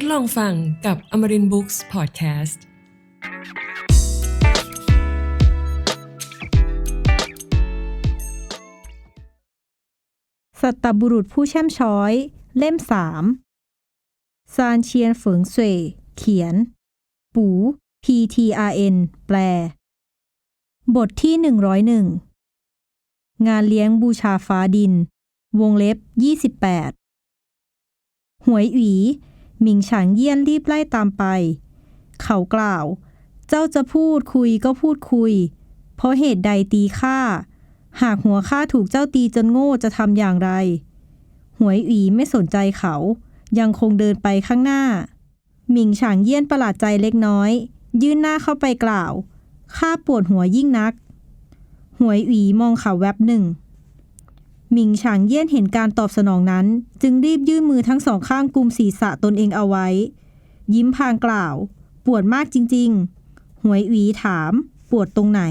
ดลองฟังกับ Amarin Books Podcast สัตบุรุษผู้แช่มช้อย เล่มสามซานเชียนเฟิงเสวยเขียน ปู PTRN แปล บทที่101งานเลี้ยงบูชาฟ้าดิน วงเล็บ28หวยหวี หมิงฉางเยี่ยนรีบไล่ตามไป เขากล่าว เจ้าจะพูดคุยก็พูดคุย เพราะเหตุใดตีข้า หากหัวข้าถูกเจ้าตีจนโง่จะทำอย่างไร หวยอีไม่สนใจเขา ยังคงเดินไปข้างหน้า หมิงฉางเยี่ยนประหลาดใจเล็กน้อย ยื่นหน้าเข้าไปกล่าว ข้าปวดหัวยิ่งนัก หวยอีมองเขาแวบหนึ่ง หมิงฉางเยี่ยนเห็นการตอบสนองนั้น จึงรีบยื่นมือทั้งสองข้างกุมศีรษะตนเองเอาไว้ ยิ้มพางกล่าว ปวดมากจริง ๆ หวยอีถาม ปวดตรงไหน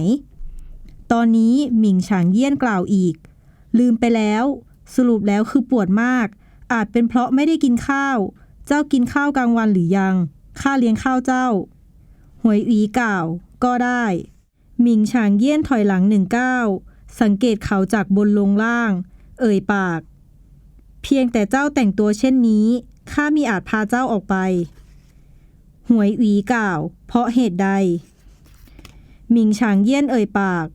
ตอนนี้หมิงฉางเยี่ยนกล่าวอีก ลืมไปแล้ว สรุปแล้วคือปวดมาก อาจเป็นเพราะไม่ได้กินข้าว เจ้ากินข้าวกลางวันหรือยังข้าเลี้ยงข้าวเจ้า หวยอีกล่าว ก็ได้ หมิงฉางเยี่ยนถอยหลังหนึ่งก้าว สังเกตเขาจากบนลงล่าง เอ่ยปาก เพียงแต่เจ้าแต่งตัวเช่นนี้ข้ามีอาจพาเจ้าออกไป หวยอีกล่าว เพราะเหตุใด หมิงฉางเยี่ยนเอ่ยปาก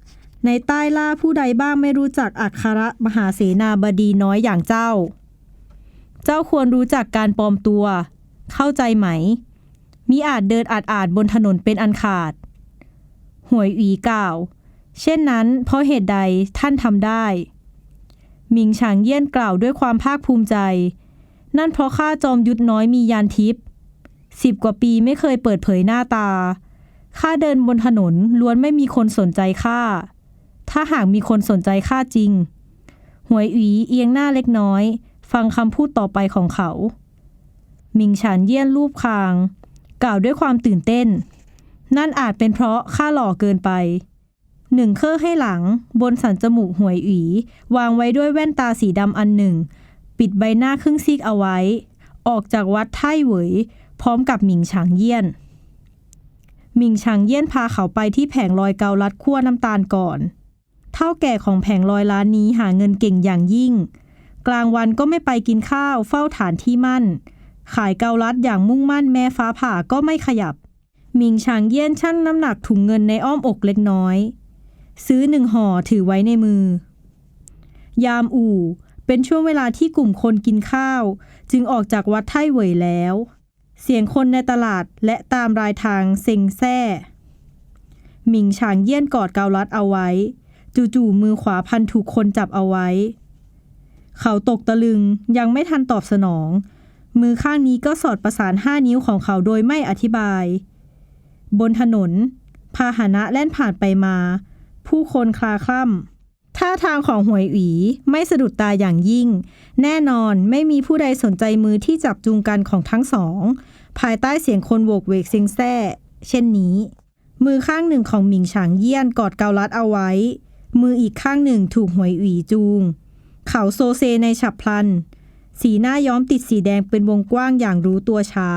ในใต้ล่าผู้ใดบ้างไม่รู้จักอัคระมหาเสนาบดีน้อยอย่างเจ้า เจ้าควรรู้จักการปลอมตัว เข้าใจไหมมิอาจเดินอาดอาดบนถนนเป็นอันขาด หวยอีกล่าว เช่นนั้น เพราะเหตุใดท่านทำได้ หมิงฉางเยี่ยนกล่าวด้วยความภาคภูมิใจ นั่นเพราะข้าจอมยุทธน้อยมียานทิพย์สิบกว่าปีไม่เคยเปิดเผยหน้าตา ข้าเดินบนถนนล้วนไม่มีคนสนใจข้า ถ้าหากมีคนสนใจข้าจริง หวยอีเอียงหน้าเล็กน้อย ฟังคำพูดต่อไปของเขา หมิงฉานเยี่ยนรูปคาง กล่าวด้วยความตื่นเต้น นั่นอาจเป็นเพราะข้าหล่อเกินไป หนึ่งเครื่องให้หลัง บนสันจมูกหวยอีวางไว้ด้วยแว่นตาสีดำอันหนึ่ง ปิดใบหน้าครึ่งซีกเอาไว้ ออกจากวัดไท่เหวยพร้อมกับหมิงฉางเยี่ยน หมิงฉางเยี่ยนพาเขาไปที่แผงลอยเกาลัดขั้วน้ำตาลก่อน เท่าแก่ของแผงลอยร้านนี้หาเงินเก่งอย่างยิ่ง กลางวันก็ไม่ไปกินข้าวเฝ้าฐานที่มั่น ขายเกาลัดอย่างมุ่งมั่นแม้ฟ้าผ่าก็ไม่ขยับ หมิงฉางเยี่ยนชั่งน้ำหนักถุงเงินในอ้อมอกเล็กน้อย ซื้อหนึ่งห่อถือไว้ในมือ ยามอู่เป็นช่วงเวลาที่กลุ่มคนกินข้าว จึงออกจากวัดไท่เหวยแล้ว เสียงคนในตลาดและตามรายทางเซ็งแซ่หมิงฉางเยี่ยนกอดเกาลัดเอาไว้ จู่ๆมือขวาพันถูกคนจับเอาไว้ เขาตกตะลึงยังไม่ทันตอบสนอง มือข้างนี้ก็สอดประสานห้านิ้วของเขาโดยไม่อธิบาย บนถนน พาหนะแล่นผ่านไปมา ผู้คนคลาคล่ำท่าทางของหวยหวีไม่สะดุดตาอย่างยิ่ง แน่นอนไม่มีผู้ใดสนใจมือที่จับจูงกันของทั้งสอง ภายใต้เสียงคนโวกเวกเซ็งแซ่เช่นนี้ มือข้างหนึ่งของหมิงฉางเยี่ยนกอดเกาลัดเอาไว้ มืออีกข้างหนึ่งถูกหวยหวีจูง เขาโซเซในฉับพลัน สีหน้าย้อมติดสีแดงเป็นวงกว้างอย่างรู้ตัวช้า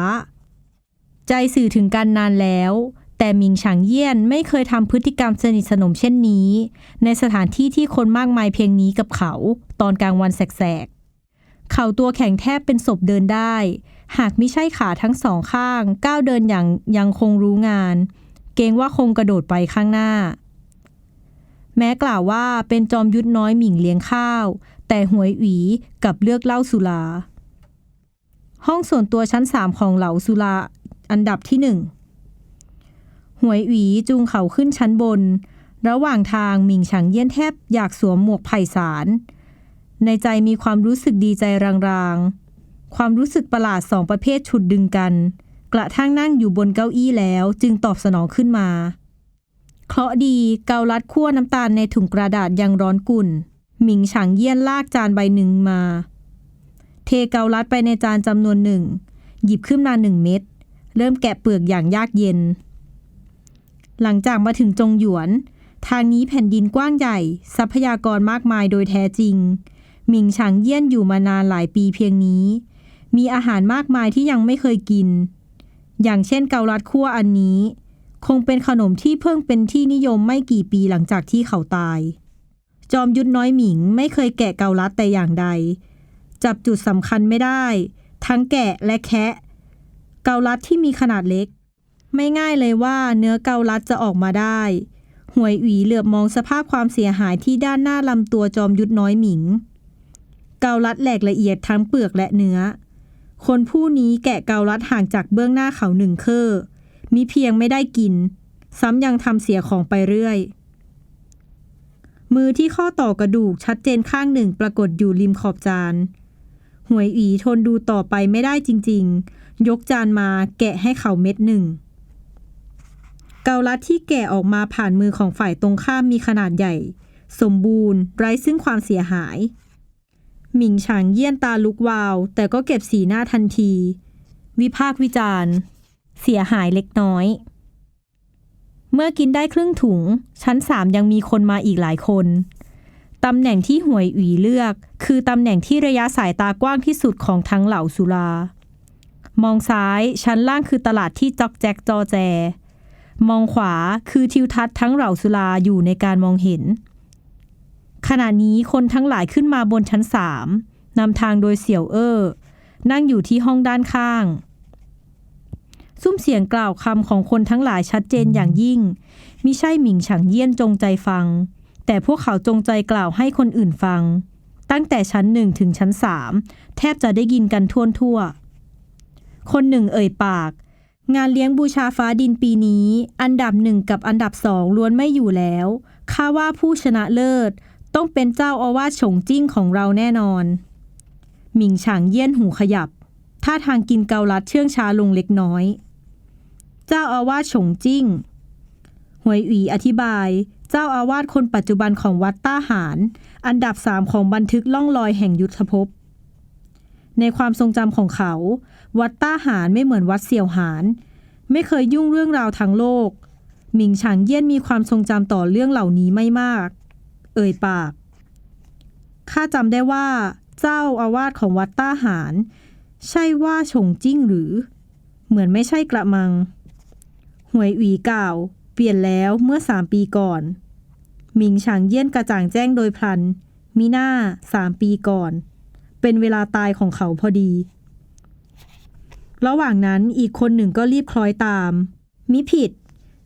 ใจสื่อถึงกันนานแล้ว แต่หมิงฉางเยี่ยนไม่เคยทำพฤติกรรมสนิทสนมเช่นนี้ ในสถานที่ที่คนมากมายเพียงนี้กับเขา ตอนกลางวันแสกๆ เขาตัวแข็งแทบเป็นศพเดินได้ หากไม่ใช่ขาทั้งสองข้าง ก้าวเดินอย่างยังคงรู้งาน เกรงว่าคงกระโดดไปข้างหน้า แม้กล่าวว่าเป็นจอมยุทธน้อยหมิงเลี้ยงข้าว แต่หวยหวีกับเลือกเล้าสุราห้องส่วนตัวชั้นสามของเหลาสุราอันดับที่หนึ่ง หวยหวีจูงเขาขึ้นชั้นบน ระหว่างทางหมิงฉางเยี่ยนแทบอยากสวมหมวกไผ่สาร ในใจมีความรู้สึกดีใจรางๆ ความรู้สึกประหลาดสองประเภทฉุดดึงกัน กระทั่งนั่งอยู่บนเก้าอี้แล้วจึงตอบสนองขึ้นมา เคราะดีเกาลัดขั้วน้ำตาลในถุงกระดาษยังร้อนกุ่น หมิงฉางเยี่ยนลากจานใบหนึ่งมา เทเกาลัดไปในจานจำนวนหนึ่ง หยิบขึ้นมาหนึ่งเม็ดเริ่มแกะเปลือกอย่างยากเย็น หลังจากมาถึงจงหยวน ทางนี้แผ่นดินกว้างใหญ่ ทรัพยากรมากมายโดยแท้จริง หมิงฉางเยี่ยนอยู่มานานหลายปีเพียงนี้ มีอาหารมากมายที่ยังไม่เคยกิน อย่างเช่นเกาลัดคั่วอันนี้ คงเป็นขนมที่เพิ่งเป็นที่นิยมไม่กี่ปีหลังจากที่เขาตาย จอมยุทธน้อยหมิงไม่เคยแกะเกาลัดแต่อย่างใด จับจุดสำคัญไม่ได้ ทั้งแกะและแคะ เกาลัดที่มีขนาดเล็ก ไม่ง่ายเลยว่าเนื้อเกาลัดจะออกมาได้ หวยหวีเหลือบมองสภาพความเสียหายที่ด้านหน้าลำตัวจอมยุทธน้อยหมิง เกาลัดแหลกละเอียดทั้งเปลือกและเนื้อ คนผู้นี้แกะเกาลัดห่างจากเบื้องหน้าเขาหนึ่งเคอมิเพียงไม่ได้กิน ซ้ำยังทำเสียของไปเรื่อย มือที่ข้อต่อกระดูกชัดเจนข้างหนึ่งปรากฏอยู่ริมขอบจานหวยอีทนดูต่อไปไม่ได้จริง ๆ ยกจานมาแกะให้เขาเม็ดหนึ่ง เกาลัดที่แกะออกมาผ่านมือของฝ่ายตรงข้ามมีขนาดใหญ่ สมบูรณ์ ไร้ซึ่งความเสียหาย หมิงฉางเยี่ยนตาลุกวาว แต่ก็เก็บสีหน้าทันที วิพากวิจารณ์ เสียหายเล็กน้อย เมื่อกินได้ครึ่งถุง ชั้นสามยังมีคนมาอีกหลายคนตำแหน่งที่หวยหวีเลือก คือตำแหน่งที่ระยะสายตากว้างที่สุดของทั้งเหล่าสุรา มองซ้ายชั้นล่างคือตลาดที่จอกแจกจอแจ มองขวาคือทิวทัศน์ทั้งเหล่าสุราอยู่ในการมองเห็น ขณะนี้คนทั้งหลายขึ้นมาบนชั้นสามนำทางโดยเสี่ยวเอ้อนั่งอยู่ที่ห้องด้านข้าง ซุ้มเสียงกล่าวคำของคนทั้งหลายชัดเจนอย่างยิ่งมิใช่หมิงฉางเยี่ยนจงใจฟัง แต่พวกเขาจงใจกล่าวให้คนอื่นฟัง ตั้งแต่ชั้นหนึ่งถึงชั้นสามแทบจะได้ยินกันทั่วทั่วคนหนึ่งเอ่ยปาก งานเลี้ยงบูชาฟ้าดินปีนี้ อันดับหนึ่งกับอันดับสองล้วนไม่อยู่แล้วข้าว่าผู้ชนะเลิศ ต้องเป็นเจ้าอาวาสฉงจิ้งของเราแน่นอน หมิงฉางเยี่ยนหูขยับท่าทางกินเกาลัดเชื่องช้าลงเล็กน้อย เจ้าอาวาสฉงจิ้งหวยอีอธิบาย เจ้าอาวาสคนปัจจุบันของวัดต้าหาร อันดับสามของบันทึกล่องลอยแห่งยุทธภพ ในความทรงจำของเขา วัดต้าหารไม่เหมือนวัดเสี่ยวหาร ไม่เคยยุ่งเรื่องราวทางโลก หมิงฉางเยี่ยนมีความทรงจำต่อเรื่องเหล่านี้ไม่มาก เอ่ยปากข้าจำได้ว่า เจ้าอาวาสของวัดต้าหาร ใช่ว่าฉงจิ้งหรือ เหมือนไม่ใช่กระมัง หวยหวีก่าวเปลี่ยนแล้วเมื่อสามปีก่อนหมิงฉางเยี่ยนกระจ่างแจ้งโดยพลัน มีหน้าสามปีก่อน เป็นเวลาตายของเขาพอดี ระหว่างนั้นอีกคนหนึ่งก็รีบคล้อยตาม มิผิด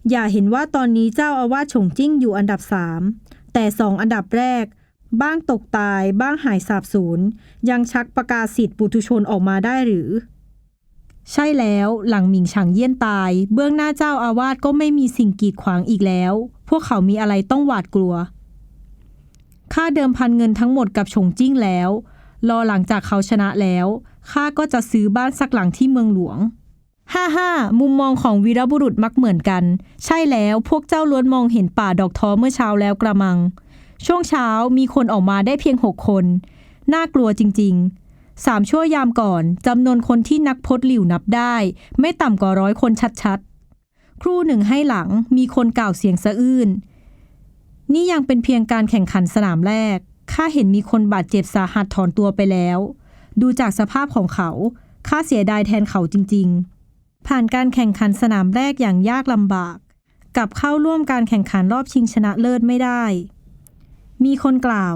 อย่าเห็นว่าตอนนี้เจ้าอาวาสฉงจิ้งอยู่อันดับสามแต่สองอันดับแรก บ้างตกตายบ้างหายสาบสูญยังชักประกาศสิทธิ์ปุถุชนออกมาได้หรือ ใช่แล้วหลังหมิงฉางเยี่ยนตาย เบื้องหน้าเจ้าอาวาสก็ไม่มีสิ่งกีดขวางอีกแล้ว พวกเขามีอะไรต้องหวาดกลัวค่าเดิมพันเงินทั้งหมดกับฉงจิ้งแล้ว รอหลังจากเขาชนะแล้วข้าก็จะซื้อบ้านสักหลังที่เมืองหลวงฮ่าฮ่ามุมมองของวีรบุรุษมักเหมือนกัน ใช่แล้วพวกเจ้าล้วนมองเห็นป่าดอกท้อเมื่อเช้าแล้วกระมัง ช่วงเช้ามีคนออกมาได้เพียงหกคน น่ากลัวจริงๆสามชั่วยามก่อนจำนวนคนที่นักพจน์หลิวนับได้ ไม่ต่ำกว่าร้อยคนชัดๆ ครู่หนึ่งให้หลังมีคนกล่าวเสียงสะอื้นนี่ยังเป็นเพียงการแข่งขันสนามแรก ข้าเห็นมีคนบาดเจ็บสาหัสถอนตัวไปแล้ว ดูจากสภาพของเขา ข้าเสียดายแทนเขาจริง ๆ ผ่านการแข่งขันสนามแรกอย่างยากลำบาก กับเข้าร่วมการแข่งขันรอบชิงชนะเลิศไม่ได้ มีคนกล่าว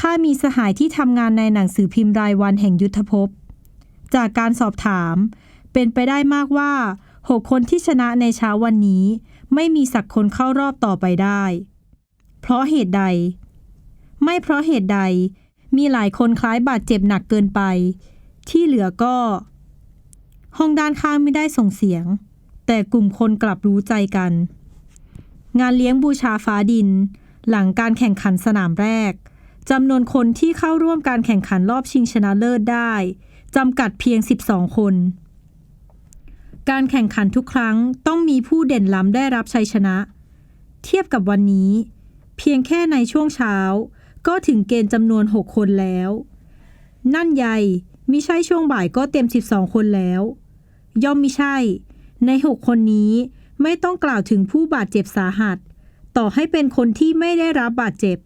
ข้ามีสหายที่ทำงานในหนังสือพิมพ์รายวันแห่งยุทธภพ จากการสอบถาม เป็นไปได้มากว่าหกคนที่ชนะในเช้าวันนี้ ไม่มีสักคนเข้ารอบต่อไปได้ เพราะเหตุใด ไม่เพราะเหตุใด มีหลายคนคล้ายบาดเจ็บหนักเกินไป ที่เหลือก็ ห้องด้านข้างไม่ได้ส่งเสียง แต่กลุ่มคนกลับรู้ใจกัน งานเลี้ยงบูชาฟ้าดิน หลังการแข่งขันสนามแรกจำนวนคนที่เข้าร่วมการแข่งขันรอบชิงชนะเลิศได้จำกัดเพียง 12 คน การแข่งขันทุกครั้งต้องมีผู้เด่นล้ำได้รับชัยชนะ เทียบกับวันนี้ เพียงแค่ในช่วงเช้า ก็ถึงเกณฑ์จำนวน 6 คนแล้ว นั่นใหญ่มิใช่ช่วงบ่ายก็เต็ม 12 คนแล้ว ย่อมมิใช่ ใน 6 คนนี้ไม่ต้องกล่าวถึงผู้บาดเจ็บสาหัส ต่อให้เป็นคนที่ไม่ได้รับบาดเจ็บ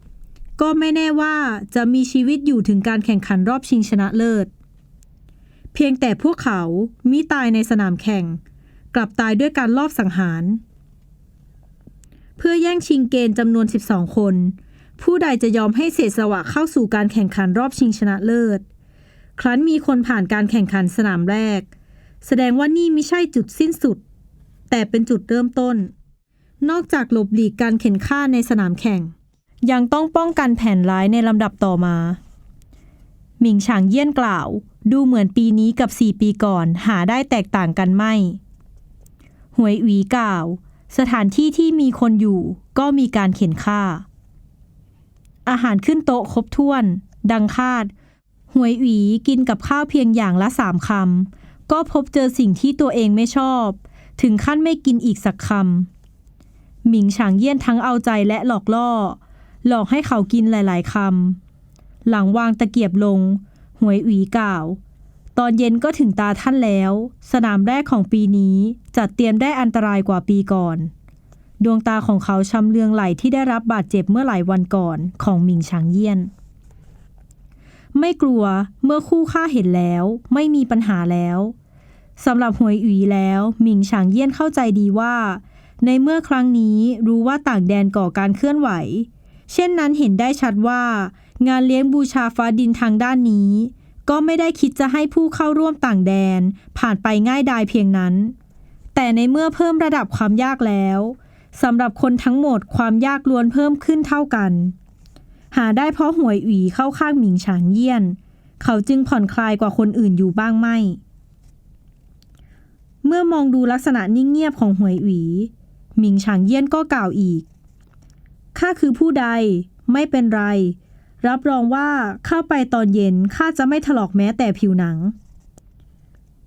ก็ไม่แน่ว่าจะมีชีวิตอยู่ถึงการแข่งขันรอบชิงชนะเลิศ เพียงแต่พวกเขามิตายในสนามแข่ง กลับตายด้วยการลอบสังหาร เพื่อแย่งชิงเกณฑ์จำนวน 12 คน ผู้ใดจะยอมให้เศษสวะเข้าสู่การแข่งขันรอบชิงชนะเลิศ ครั้นมีคนผ่านการแข่งขันสนามแรก แสดงว่านี่ไม่ใช่จุดสิ้นสุด แต่เป็นจุดเริ่มต้น นอกจากหลบหลีกการเข็นฆ่าในสนามแข่ง ยังต้องป้องกันแผนร้ายในลำดับต่อมา หมิงฉางเยี่ยนกล่าว ดูเหมือนปีนี้กับ 4 ปีก่อนหาได้แตกต่างกันไม่ หวยหวีกล่าว สถานที่ที่มีคนอยู่ก็มีการเข็นฆ่า อาหารขึ้นโต๊ะครบถ้วน ดังคาด หวยหวีกินกับข้าวเพียงอย่างละสามคำ ก็พบเจอสิ่งที่ตัวเองไม่ชอบ ถึงขั้นไม่กินอีกสักคำ หมิงฉางเยี่ยนทั้งเอาใจและหลอกล่อ หลอกให้เขากินหลายๆคำ หลังวางตะเกียบลง หวยหวีกล่าว ตอนเย็นก็ถึงตาท่านแล้ว สนามแรกของปีนี้จัดเตรียมได้อันตรายกว่าปีก่อน ดวงตาของเขาชำเลืองไหลที่ได้รับบาดเจ็บเมื่อหลายวันก่อนของหมิงฉางเยี่ยน ไม่กลัวเมื่อคู่ฆ่าเห็นแล้ว ไม่มีปัญหาแล้วสำหรับหวยอุ๋ยแล้วหมิงฉางเยี่ยนเข้าใจดีว่า ในเมื่อครั้งนี้รู้ว่าต่างแดนก่อการเคลื่อนไหว เช่นนั้นเห็นได้ชัดว่า งานเลี้ยงบูชาฟ้าดินทางด้านนี้ ก็ไม่ได้คิดจะให้ผู้เข้าร่วมต่างแดน ผ่านไปง่ายดายเพียงนั้น แต่ในเมื่อเพิ่มระดับความยากแล้ว สำหรับคนทั้งหมดความยากล้วนเพิ่มขึ้นเท่ากัน หาได้เพราะหวยหวีเข้าข้างหมิงฉางเยี่ยน เขาจึงผ่อนคลายกว่าคนอื่นอยู่บ้างไม่ เมื่อมองดูลักษณะนิ่งเงียบของหวยหวีหมิงฉางเยี่ยนก็กล่าวอีกข้าคือผู้ใดไม่เป็นไร รับรองว่าเข้าไปตอนเย็นข้าจะไม่ถลอกแม้แต่ผิวหนัง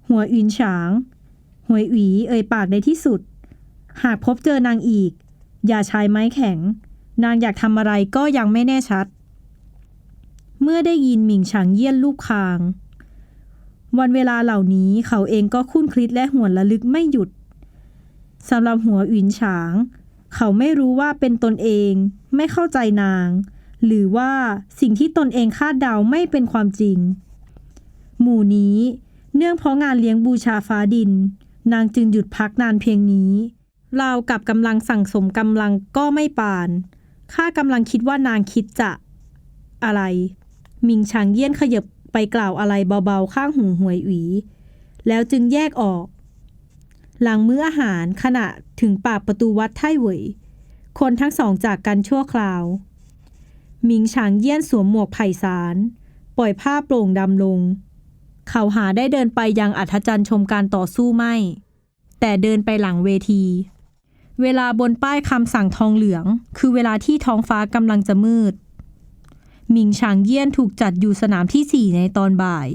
หัวอินฉาง หวยหวีเอ่ยปากในที่สุด หากพบเจอนางอีก อย่าใช้ไม้แข็ง นางอยากทำอะไรก็ยังไม่แน่ชัด เมื่อได้ยินหมิงฉางเยี่ยนลูกคาง วันเวลาเหล่านี้เขาเองก็คุ้นคลิดและหวนระลึกไม่หยุดสำหรับหัวอินฉาง เขาไม่รู้ว่าเป็นตนเอง ไม่เข้าใจนาง หรือว่าสิ่งที่ตนเองคาดเดาไม่เป็นความจริง หมู่นี้เนื่องเพราะงานเลี้ยงบูชาฟ้าดิน นางจึงหยุดพักนานเพียงนี้ เรากับกำลังสั่งสมกำลังก็ไม่ปาน ข้ากำลังคิดว่านางคิดจะอะไร มิงชางเยี่ยนขยับไปกล่าวอะไรเบาๆ ข้างหูหวยหวี แล้วจึงแยกออก หลังมื้ออาหารขณะถึงปากประตูวัดไท่เหวยคนทั้งสองจากกันชั่วคราว มิงฉางเยี่ยนสวมหมวกไผ่สาร ปล่อยผ้าโปร่งดำลง เขาหาได้เดินไปยังอัธจันทร์ชมการต่อสู้ไม่ แต่เดินไปหลังเวที เวลาบนป้ายคำสั่งทองเหลือง คือเวลาที่ท้องฟ้ากำลังจะมืด หมิงฉางเยี่ยนถูกจัดอยู่สนามที่สี่ในตอนบ่าย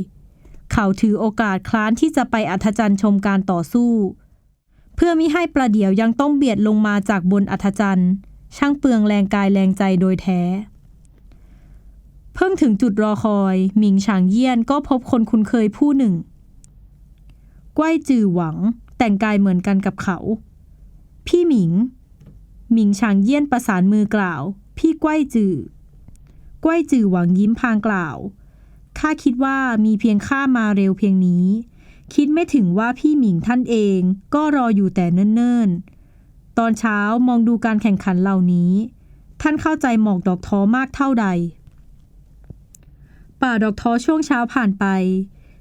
เขาถือโอกาสคล้านที่จะไปอัธจันทร์ชมการต่อสู้ เพื่อมิให้ประเดี๋ยวยังต้องเบียดลงมาจากบนอัธจันทร์ช่างเปลืองแรงกายแรงใจโดยแท้ เพิ่งถึงจุดรอคอยหมิงฉางเยี่ยนก็พบคนคุ้นเคยผู้หนึ่ง ก้วยจือหวังแต่งกายเหมือนกันกับเขา พี่หมิง หมิงฉางเยี่ยนประสานมือกล่าว พี่ก้วยจือก้วยจือหวังยิ้มพางกล่าว ข้าคิดว่ามีเพียงข้ามาเร็วเพียงนี้ คิดไม่ถึงว่าพี่หมิงท่านเองก็รออยู่แต่เนิ่นๆ ตอนเช้ามองดูการแข่งขันเหล่านี้ ท่านเข้าใจหมอกดอกท้อมากเท่าใด ป่าดอกท้อช่วงเช้าผ่านไป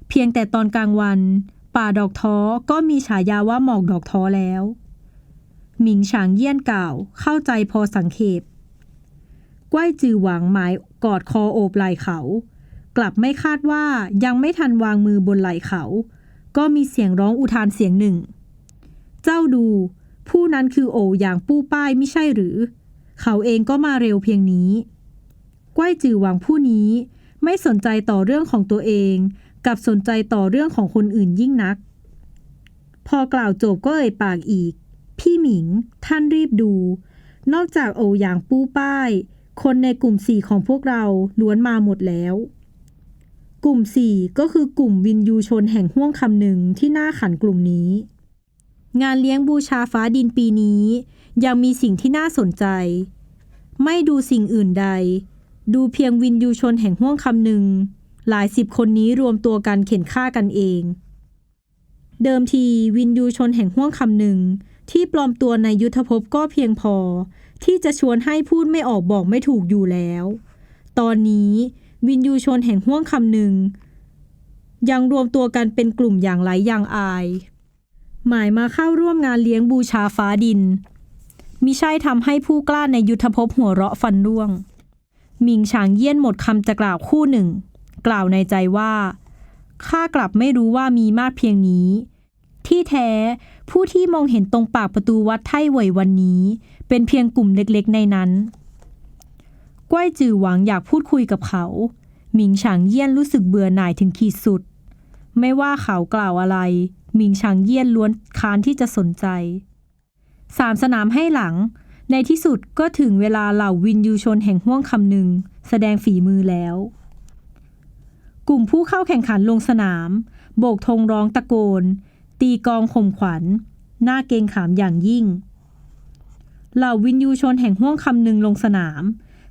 เพียงแต่ตอนกลางวัน ป่าดอกท้อก็มีฉายาว่าหมอกดอกท้อแล้ว หมิงฉางเยี่ยนกล่าว เข้าใจพอสังเขปก้วยจือหวังหมายกอดคอโอบไหล่เขา กลับไม่คาดว่ายังไม่ทันวางมือบนไหล่เขา ก็มีเสียงร้องอุทานเสียงหนึ่ง เจ้าดู ผู้นั้นคือโออย่างปู้ป้ายไม่ใช่หรือ เขาเองก็มาเร็วเพียงนี้ก้วยจือหวังผู้นี้ไม่สนใจต่อเรื่องของตัวเอง กับสนใจต่อเรื่องของคนอื่นยิ่งนัก พอกล่าวจบก็เอ่ยปากอีก หมิง ท่านรีบดู นอกจากโอหยางปู้ป้าย คนในกลุ่มสี่ของพวกเราล้วนมาหมดแล้ว กลุ่มสี่ก็คือกลุ่มวินยูชนแห่งห้วงคำหนึ่งที่น่าขันกลุ่มนี้ งานเลี้ยงบูชาฟ้าดินปีนี้ ยังมีสิ่งที่น่าสนใจ ไม่ดูสิ่งอื่นใด ดูเพียงวินยูชนแห่งห้วงคำหนึ่งหลายสิบคนนี้รวมตัวกันเข็นฆ่ากันเอง เดิมทีวินยูชนแห่งห้วงคำหนึ่ง ที่ปลอมตัวในยุทธภพก็เพียงพอ ที่จะชวนให้พูดไม่ออกบอกไม่ถูกอยู่แล้ว ตอนนี้วินยูชนแห่งห้วงคำหนึ่ง ยังรวมตัวกันเป็นกลุ่มอย่างไรอย่างอาย หมายมาเข้าร่วมงานเลี้ยงบูชาฟ้าดิน มิใช่ทำให้ผู้กล้าในยุทธภพหัวเราะฟันร่วงหมิงฉางเยี่ยนหมดคำจะกล่าวคู่หนึ่ง กล่าวในใจว่าข้ากลับไม่รู้ว่ามีมากเพียงนี้ ที่แท้ ผู้ที่มองเห็นตรงปากประตูวัดไท่เหวยวันนี้ เป็นเพียงกลุ่มเล็กๆ ในนั้นก้วยจือหวังอยากพูดคุยกับเขา หมิงฉางเยี่ยนรู้สึกเบื่อหน่ายถึงขีดสุด ไม่ว่าเขากล่าวอะไร หมิงฉางเยี่ยนล้วนค้านที่จะสนใจ สามสนามให้หลัง ในที่สุดก็ถึงเวลาเหล่าวินยูชนแห่งห้วงคำหนึ่ง แสดงฝีมือแล้ว กลุ่มผู้เข้าแข่งขันลงสนาม โบกธงร้องตะโกน ตีกองข่มขวัญหน้าเกงขามอย่างยิ่ง เหล่าวินยูชนแห่งห้วงคำหนึ่งลงสนาม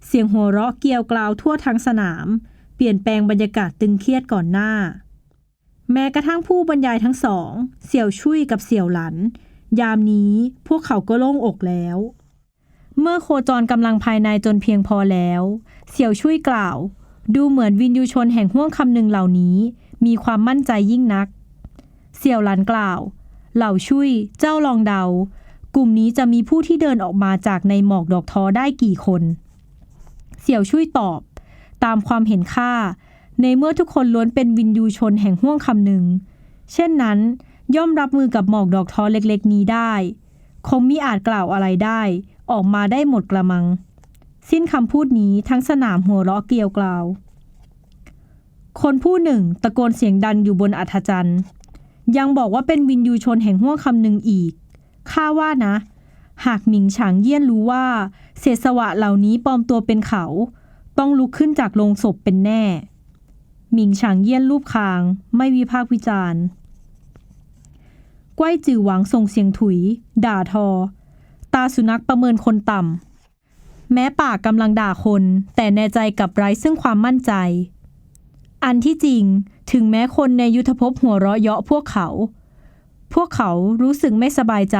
เสียงหัวเราะเกียวกราวทั่วทั้งสนาม เปลี่ยนแปลงบรรยากาศตึงเครียดก่อนหน้า แม้กระทั่งผู้บรรยายทั้งสอง เสี่ยวชุยกับเสี่ยวหลัน ยามนี้พวกเขาก็โล่งอกแล้ว เมื่อโคจรกำลังภายในจนเพียงพอแล้ว เสี่ยวชุยกล่าว ดูเหมือนวินยูชนแห่งห้วงคำหนึ่งเหล่านี้ มีความมั่นใจยิ่งนัก เสี่ยวหลันกล่าว เหล่าชุยเจ้าลองเดา กลุ่มนี้จะมีผู้ที่เดินออกมาจากในหมอกดอกทอได้กี่คน เสี่ยวชุยตอบ ตามความเห็นค่าในเมื่อทุกคนล้วนเป็นวินยูชนแห่งห้วงคำหนึ่ง เช่นนั้น ย่อมรับมือกับหมอกดอกทอเล็กๆ นี้ได้ คงมิอาจกล่าวอะไรได้ ออกมาได้หมดกระมัง สิ้นคำพูดนี้ทั้งสนามหัวเราะเกลียวกล่าว คนผู้หนึ่งตะโกนเสียงดังอยู่บนอัฐจันทร์ ยังบอกว่าเป็นวินยูชนแห่งห้วงคำหนึ่งอีก ข้าว่านะ หากหมิงฉางเยี่ยนรู้ว่า เศษสวะเหล่านี้ปลอมตัวเป็นเขา ต้องลุกขึ้นจากโลงศพเป็นแน่ หมิงฉางเยี่ยนรูปคาง ไม่วิพากษ์วิจารณ์ก้วยจือหวังส่งเสียงถุย ด่าทอ ตาสุนัขประเมินคนต่ำ แม้ปากกำลังด่าคน แต่ในใจกับไร้ซึ่งความมั่นใจ อันที่จริง ถึงแม้คนในยุทธภพหัวเราะเยาะพวกเขา พวกเขารู้สึกไม่สบายใจ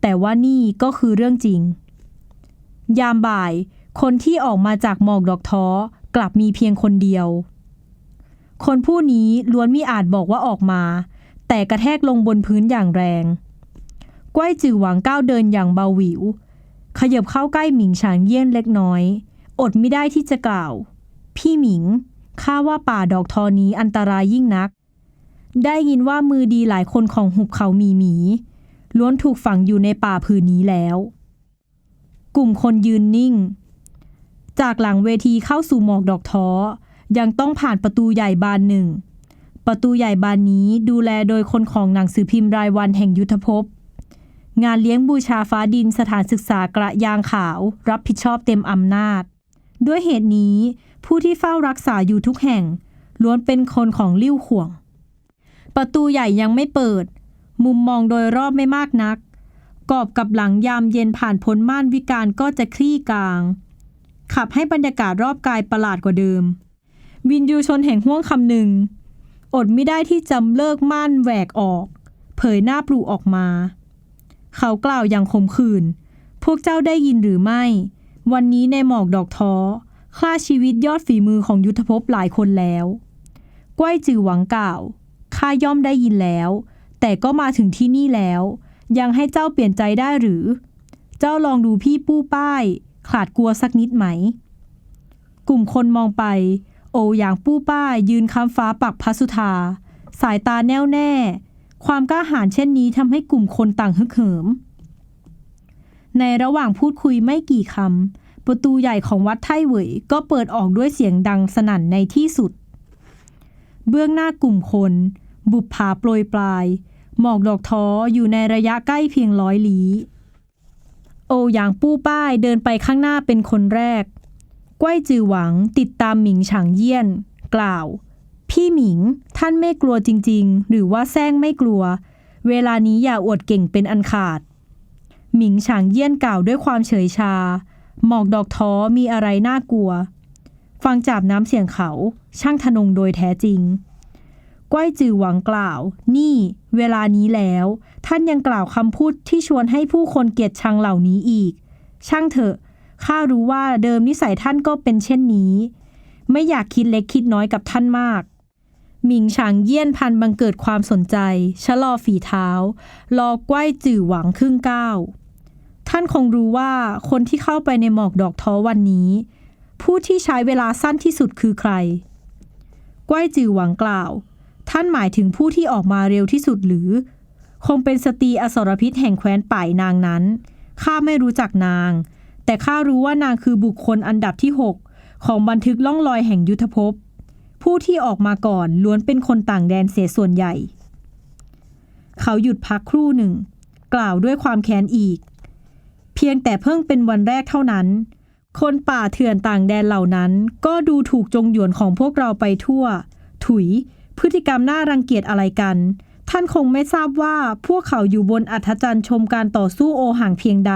แต่ว่านี่ก็คือเรื่องจริง ยามบ่าย คนที่ออกมาจากหมอกดอกท้อกลับมีเพียงคนเดียว คนผู้นี้ล้วนมิอาจบอกว่าออกมา แต่กระแทกลงบนพื้นอย่างแรง ก้วยจือหวังก้าวเดินอย่างเบาหวิว ขยับเข้าใกล้หมิงฉางเยี่ยนเล็กน้อย อดไม่ได้ที่จะกล่าว พี่หมิง ข้าว่าป่าดอกทอนี้อันตรายยิ่งนัก ได้ยินว่ามือดีหลายคนของหุบเขามีหมี ล้วนถูกฝังอยู่ในป่าผืนนี้แล้ว กลุ่มคนยืนนิ่ง จากหลังเวทีเข้าสู่หมอกดอกท้อ ยังต้องผ่านประตูใหญ่บานหนึ่ง ประตูใหญ่บานนี้ดูแลโดยคนของหนังสือพิมพ์รายวันแห่งยุทธภพ งานเลี้ยงบูชาฟ้าดินสถานศึกษากระยางขาว รับผิดชอบเต็มอำนาจ ด้วยเหตุนี้ ผู้ที่เฝ้ารักษาอยู่ทุกแห่ง ล้วนเป็นคนของลิ่วข่วง ประตูใหญ่ยังไม่เปิด มุมมองโดยรอบไม่มากนัก กอบกับหลังยามเย็นผ่านพ้นม่านวิการก็จะคลี่กลาง ขับให้บรรยากาศรอบกายประหลาดกว่าเดิม วินยูชนแห่งห้วงคำหนึ่ง อดไม่ได้ที่จำเลิกม่านแหวกออก เผยหน้าปลูออกมา เขากล่าวอย่างขมขื่นพวกเจ้าได้ยินหรือไม่ วันนี้ในหมอกดอกท้อ ฆ่าชีวิตยอดฝีมือของยุทธภพหลายคนแล้วก้วยจือหวังกล่าว ข้าย่อมได้ยินแล้ว แต่ก็มาถึงที่นี่แล้ว ยังให้เจ้าเปลี่ยนใจได้หรือ เจ้าลองดูพี่ปู้ป้าย ขาดกลัวสักนิดไหม กลุ่มคนมองไป โออย่างปู้ป้ายยืนค้ำฟ้าปักพระสุธา สายตาแน่วแน่ ความกล้าหาญเช่นนี้ทำให้กลุ่มคนต่างฮึกเหิม ในระหว่างพูดคุยไม่กี่คำ ประตูใหญ่ของวัดไท่เหวยก็เปิดออกด้วยเสียงดังสนั่นในที่สุด เบื้องหน้ากลุ่มคน บุบผาโปรยปลาย หมอกดอกท้ออยู่ในระยะใกล้เพียงร้อยลี้ โออย่างปู้ป้ายเดินไปข้างหน้าเป็นคนแรกก้วยจือหวังติดตามหมิงฉางเยี่ยน กล่าว พี่หมิง ท่านไม่กลัวจริง ๆ หรือว่าแซงไม่กลัว เวลานี้อย่าอวดเก่งเป็นอันขาด หมิงฉางเยี่ยนกล่าวด้วยความเฉยชา หมอกดอกท้อมีอะไรน่ากลัว ฟังจากน้ำเสียงเขา ช่างทนงโดยแท้จริงก้อยจือหวังกล่าว นี่ เวลานี้แล้ว ท่านยังกล่าวคำพูดที่ชวนให้ผู้คนเกลียดชังเหล่านี้อีก ช่างเถอะ ข้ารู้ว่าเดิมนิสัยท่านก็เป็นเช่นนี้ ไม่อยากคิดเล็กคิดน้อยกับท่านมาก หมิงฉางเยี่ยนพันบังเกิดความสนใจ ชะลอฝีเท้า รอก้อยจือหวังครึ่งก้าว ท่านคงรู้ว่าคนที่เข้าไปในหมอกดอกท้อวันนี้ ผู้ที่ใช้เวลาสั้นที่สุดคือใครก้อยจือหวังกล่าว ท่านหมายถึงผู้ที่ออกมาเร็วที่สุดหรือ คงเป็นสตรีอสรพิษแห่งแคว้นป่ายนางนั้น ข้าไม่รู้จักนาง แต่ข้ารู้ว่านางคือบุคคลอันดับที่ 6 ของบันทึกล่องรอยแห่งยุทธภพ ผู้ที่ออกมาก่อนล้วนเป็นคนต่างแดนเสียส่วนใหญ่ เขาหยุดพักครู่หนึ่ง กล่าวด้วยความแค้นอีก พียงแต่เพิ่งเป็นวันแรกเท่านั้น คนป่าเถื่อนต่างแดนเหล่านั้น ก็ดูถูกจงหยวนของพวกเราไปทั่ว ถุย พฤติกรรมน่ารังเกียจอะไรกัน ท่านคงไม่ทราบว่าพวกเขาอยู่บนอัธจันทร์ชมการต่อสู้โอห่างเพียงใด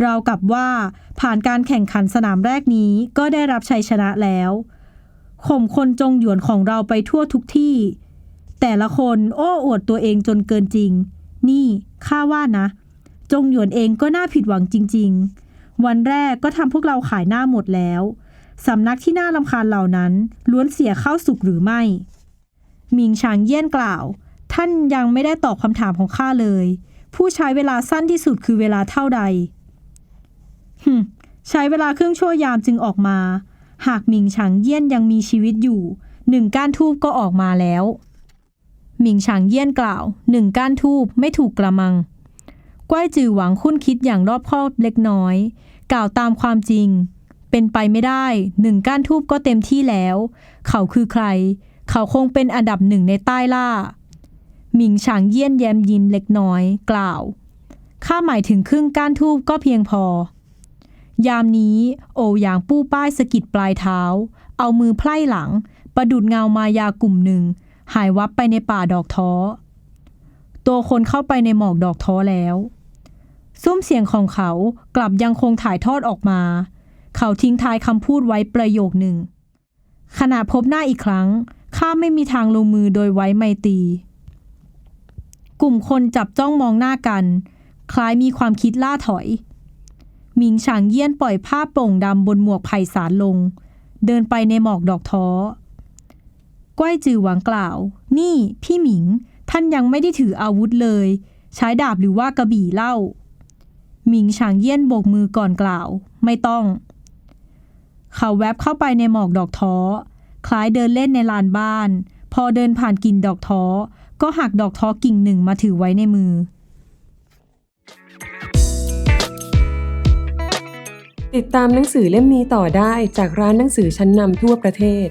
เรากับว่าผ่านการแข่งขันสนามแรกนี้ก็ได้รับชัยชนะแล้วข่มคนจงหยวนของเราไปทั่วทุกที่ แต่ละคนโอ้อวดตัวเองจนเกินจริง นี่ข้าว่านะ จงหยวนเองก็น่าผิดหวังจริง ๆ วันแรกก็ทำพวกเราขายหน้าหมดแล้วสำนักที่น่ารำคาญเหล่านั้นล้วนเสียเข้าสุกหรือไม่ มิงฉางเยี่ยนกล่าว ท่านยังไม่ได้ตอบคำถามของข้าเลย ผู้ใช้เวลาสั้นที่สุดคือเวลาเท่าใดหึใช้เวลาครึ่งชั่วยามจึงออกมา หากมิงฉางเยี่ยนยังมีชีวิตอยู่ หนึ่งก้านทูบก็ออกมาแล้ว มิงฉางเยี่ยนกล่าว หนึ่งก้านทูบไม่ถูกกระมัง ก้อยจือหวังคุ้นคิดอย่างรอบคอบเล็กน้อย กล่าวตามความจริง เป็นไปไม่ได้หนึ่งก้านทูบก็เต็มที่แล้ว เขาคือใคร เขาคงเป็นอันดับหนึ่งในใต้ล่า หมิงฉางเยี่ยนแย้มยิ้มเล็กน้อย กล่าว ข้าหมายถึงครึ่งก้านทูบก็เพียงพอยามนี้โอหยางปู้ป้ายสะกิดปลายเท้า เอามือไพล่หลัง ประดุดเงามายากลุ่มหนึ่ง หายวับไปในป่าดอกท้อ ตัวคนเข้าไปในหมอกดอกท้อแล้ว ซุ้มเสียงของเขากลับยังคงถ่ายทอดออกมา เขาทิ้งท้ายคำพูดไว้ประโยคหนึ่ง ขณะพบหน้าอีกครั้ง ข้าไม่มีทางลงมือโดยไว้ไมตี กลุ่มคนจับจ้องมองหน้ากัน คล้ายมีความคิดล่าถอย หมิงฉางเยี่ยนปล่อยผ้าโปร่งดำบนหมวกไผ่สารลง เดินไปในหมอกดอกท้อก้อยจือหวังกล่าว นี่ พี่หมิง ท่านยังไม่ได้ถืออาวุธเลย ใช้ดาบหรือว่ากระบี่เล่า หมิงฉางเยี่ยนโบกมือก่อนกล่าว ไม่ต้อง เขาแวบเข้าไปในหมอกดอกท้อ คล้ายเดินเล่นในลานบ้าน พอเดินผ่านกิ่งดอกท้อ ก็หักดอกท้อกิ่งหนึ่งมาถือไว้ในมือ ติดตามหนังสือเล่มนี้ต่อได้จากร้านหนังสือชั้นนำทั่วประเทศ